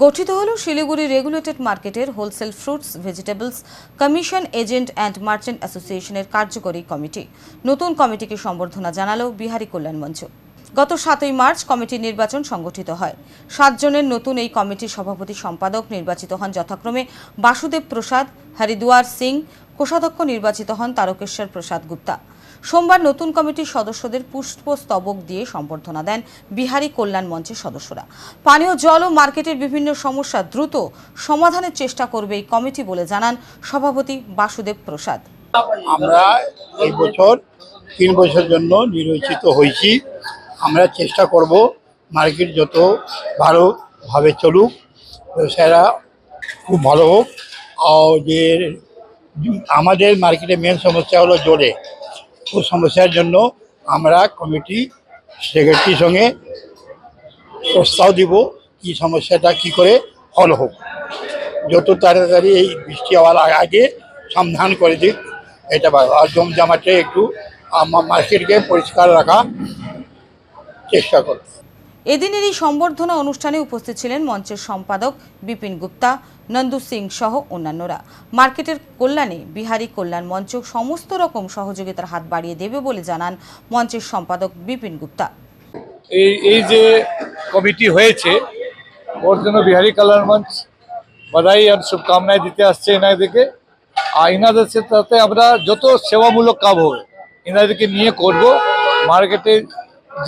গঠিত হল শিলিগুড়ি রেগুলেটেড মার্কেটের wholesale fruits vegetables commission agent and merchant অ্যাসোসিয়েশনের কার্যকরী কমিটি। নতুন কমিটিকে সম্বর্ধনা জানালো বিহারী কল্যাণ মঞ্চ। গত সাতই মার্চ কমিটির নির্বাচন সংগঠিত হয়। সাতজনের নতুন এই কমিটির সভাপতি সম্পাদক নির্বাচিত হন যথাক্রমে বাসুদেব প্রসাদ, হরিদুয়ার সিং, কোষাধ্যক্ষ নির্বাচিত হন তারকেশ্বর প্রসাদ গুপ্তা। সোমবার নতুন কমিটির সদস্যদের পুষ্পস্তবক দিয়ে সম্বর্ধনা দেন বিহারী কল্যাণ মঞ্চের সদস্যরা। পানীয় জল ও মার্কেটের বিভিন্ন সমস্যা দ্রুত সমাধানের চেষ্টা করবে এই কমিটি বলে জানান সভাপতি বাসুদেব প্রসাদ। আমরা এই বছর তিন বছর জন্য নির্বাচিত হয়েছি। আমরা চেষ্টা করব মার্কেট যত ভালোভাবে চলুক, ব্যবসায়ীরা খুব ভালো হোক। আর যে আমাদের মার্কেটে মেন সমস্যা হলো জোরে। ওই সমস্যার জন্য আমরা কমিটি সেক্রেটারির সঙ্গে প্রস্তাব দিব কি সমস্যাটা, কি করে হল হোক। যত তাড়াতাড়ি এই বৃষ্টি হওয়ার আগে সমাধান করে দিক, এটা আর জমজমাটে একটু মার্কেটকে পরিষ্কার রাখা চেষ্টা করব এদিনের এই সম্বর্ধনা অনুষ্ঠানে উপস্থিত ছিলেন মঞ্চের সম্পাদক বিপিন গুপ্তা নন্দু সিং সহ অন্যান্যরা। মার্কেটের কল্যাণে বিহারী কল্যাণ মঞ্চ সমস্ত রকম সহযোগিতার হাত বাড়িয়ে দেবে বলে জানান মঞ্চের সম্পাদক বিপিন গুপ্তা। এই এই যে কমিটি হয়েছে ওর জন্য বিহারি কল্যাণ মঞ্চ বাধাই আর শুভকামনায় দিতে আসছে এনাদেরকে। আর এনাদের সাথে আমরা যত সেবামূলক কাজ হবে এনাদেরকে নিয়ে করব। মার্কেটে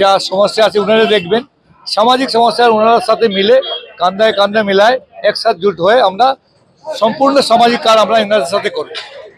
যা সমস্যা আছে ওনারা দেখবেন। সামাজিক সমস্যা ওনার সাথে মিলে, কান্দায় কান্দা মিলায় একসাথ জুট হয়ে আমরা সম্পূর্ণ সামাজিক কাজ আমরা এনাদের সাথে করব